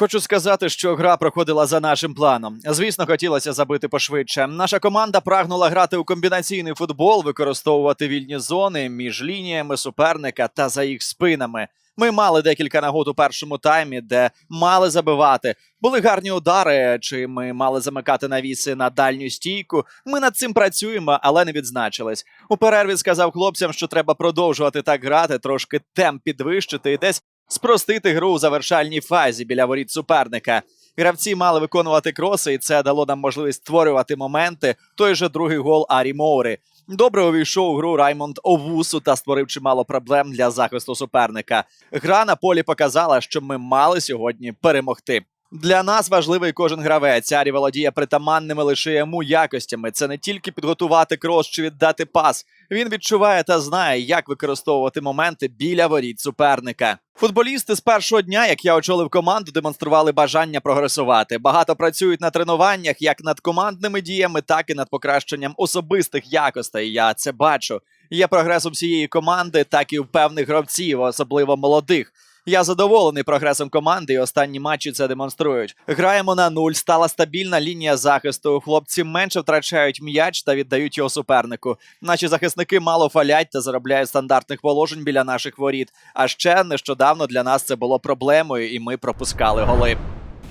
Хочу сказати, що гра проходила за нашим планом. Звісно, хотілося забити пошвидше. Наша команда прагнула грати у комбінаційний футбол, використовувати вільні зони між лініями суперника та за їх спинами. Ми мали декілька нагод у першому таймі, де мали забивати. Були гарні удари, чи ми мали замикати навіси на дальню стійку. Ми над цим працюємо, але не відзначились. У перерві сказав хлопцям, що треба продовжувати так грати, трошки темп підвищити і десь спростити гру у завершальній фазі біля воріт суперника. Гравці мали виконувати кроси, і це дало нам можливість створювати моменти. Той же другий гол Арі Моури. Добре увійшов у гру Раймонд Овусу та створив чимало проблем для захисту суперника. Гра на полі показала, що ми мали сьогодні перемогти. Для нас важливий кожен гравець. Арі володіє притаманними лише йому якостями. Це не тільки підготувати крос чи віддати пас. Він відчуває та знає, як використовувати моменти біля воріт суперника. Футболісти з першого дня, як я очолив команду, демонстрували бажання прогресувати. Багато працюють на тренуваннях як над командними діями, так і над покращенням особистих якостей. Я це бачу. Є прогрес у всієї команди, так і у певних гравців, особливо молодих. Я задоволений прогресом команди, і останні матчі це демонструють. Граємо на нуль, стала стабільна лінія захисту. Хлопці менше втрачають м'яч та віддають його супернику. Наші захисники мало фалять та заробляють стандартних положень біля наших воріт. А ще нещодавно для нас це було проблемою, і ми пропускали голи.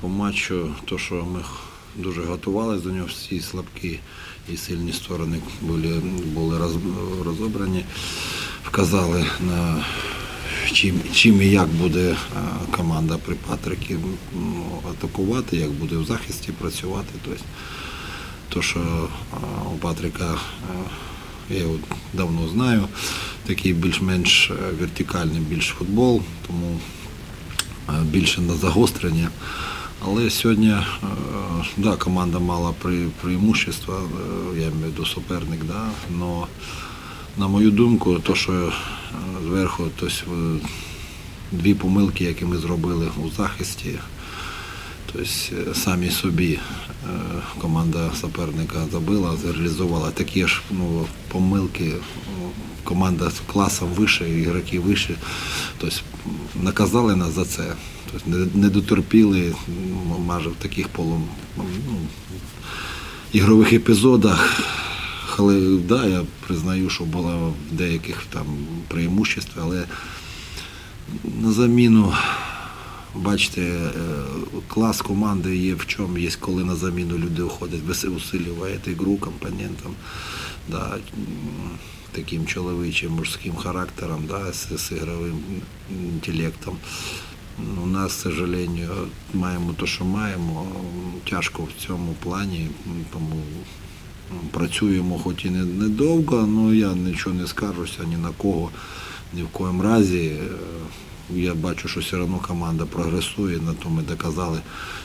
По матчу, то що ми дуже готувалися до нього, всі слабкі і сильні сторони були, були роз- розобрані, вказали на чим, чим і як буде команда при Патрикі ну, атакувати, як буде в захисті працювати. Тобто, то, що у Патрика я його давно знаю, такий більш-менш е, вертикальний більш футбол, тому е, більше на загострення. Але сьогодні е, да, команда мала е, я маю в виду суперник, да, но, на мою думку, то, що е, зверху тобто, е, дві помилки, які ми зробили у захисті, тобто самі собі команда суперника забила, реалізувала такі ж ну, помилки. Команда з класом вище, ігроки вище. Тобто наказали нас за це. Тобто не, не дотерпіли ну, майже в таких полу, ну, ігрових епізодах. Але да, я признаю, що було деяких там преимуществ, але на заміну, бачите, е, клас команди є в чому, є коли на заміну люди уходять, ви усилюєте ігру компонентом, да, таким чоловічим, мужським характером, да, з, з ігровим інтелектом. Ну, У нас, к сожалению, маємо те, що маємо. Тяжко в цьому плані, тому працюємо хоч і не, недовго, але я нічого не скаржуся ні на кого, ні в коєму разі. Е, Я бачу, що все одно команда прогресує, на то ми доказали,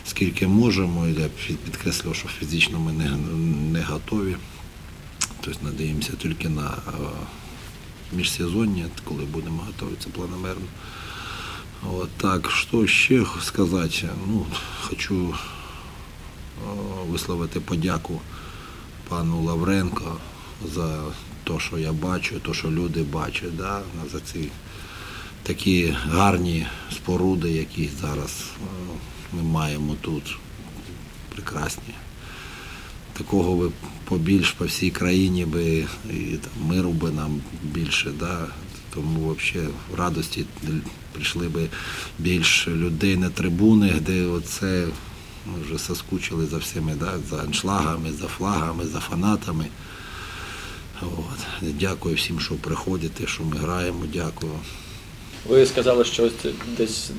скільки можемо. Я під- що фізично ми не, не готові. Тобто надіємося тільки на е, міжсезоння, коли будемо готуватися планомерно. Вот так, что ще сказати? Ну, хочу е, висловити подяку пану Лавренко за те, що я бачу, те, що люди бачать, да, за ці такі гарні споруди, які зараз е, ми маємо тут. Прекрасні. Такого би побільш по всій країні би і там, миру би нам більше, да. тому взагалі в радості прийшли би більше людей на трибуни, де оце ми вже соскучили за всіми, да, за аншлагами, за флагами, за фанатами. От. Дякую всім, що приходите, що ми граємо. Дякую. Ви сказали, що десь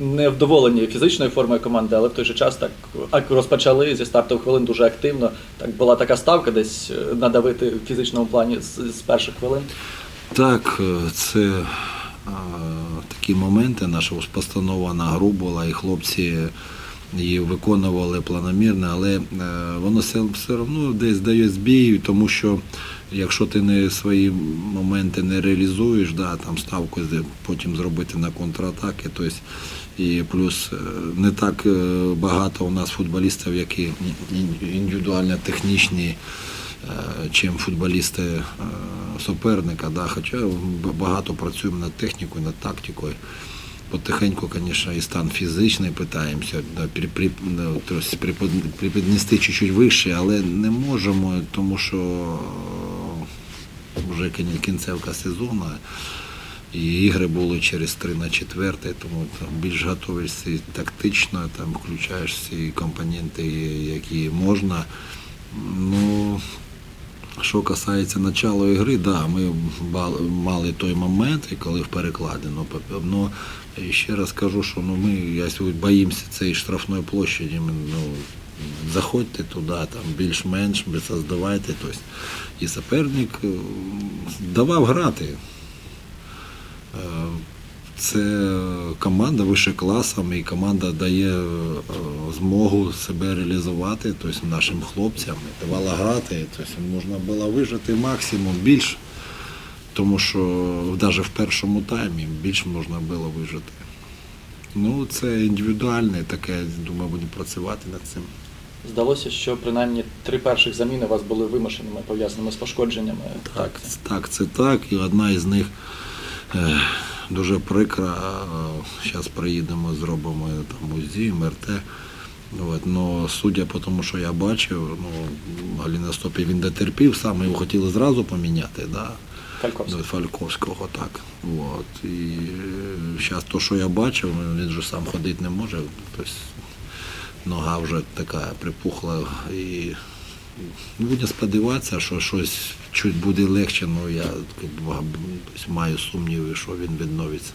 не вдоволені фізичною формою команди, але в той же час так розпочали зі стартових хвилин дуже активно. Так була така ставка десь е, надавити в фізичному плані з, з перших хвилин. Так, е, це а, такі моменти. Наша постанова на гру була, і хлопці її виконували планомірно, але е, воно все, одно десь дає збій, тому що якщо ти не свої моменти не реалізуєш, да, там ставку потім зробити на контратаки, тобто, і плюс е, не так е, багато у нас футболістів, які ін- ін- індивідуально технічні чим футболісти суперника. Да. Хоча багато працюємо над технікою, над тактикою. Потихеньку, звісно, і стан фізичний питаємося припіднести чуть-чуть вище, але не можемо, тому що е, вже кінцевка сезону. І ігри були через 3 на 4, тому там більш готуєшся тактично, там включаєш всі компоненти, які можна. Ну, що касається начала ігри, да, ми мали той момент, коли в перекладі. Ну, ще раз кажу, що ну, ми я сьогодні боїмося цієї штрафної площаді. Ну, заходьте туди, там більш-менш, создавайте. Тобто, і суперник е, давав грати. Це команда вище класом, і команда дає е, змогу себе реалізувати тобто нашим хлопцям. Давала грати, тобто можна було вижити максимум більш, тому що навіть в першому таймі більш можна було вижити. Ну, це індивідуальне таке, думаю, будемо працювати над цим. Здалося, що принаймні три перших заміни у вас були вимушеними, пов'язаними з пошкодженнями. Так, так, це так. І одна із них е, дуже прикра. Зараз приїдемо, зробимо там УЗІ, МРТ. От, но судя по тому, що я бачив, ну, Галіна Стопі він дотерпів, саме його хотіли зразу поміняти. Да? Фальковський. До Фальковського, так. От. І зараз то, що я бачив, він же сам ходити не може. Тобто, нога вже така припухла і ну, будемо сподіватися, що щось чуть буде легше, але я так, тобто, маю сумніви, що він відновиться.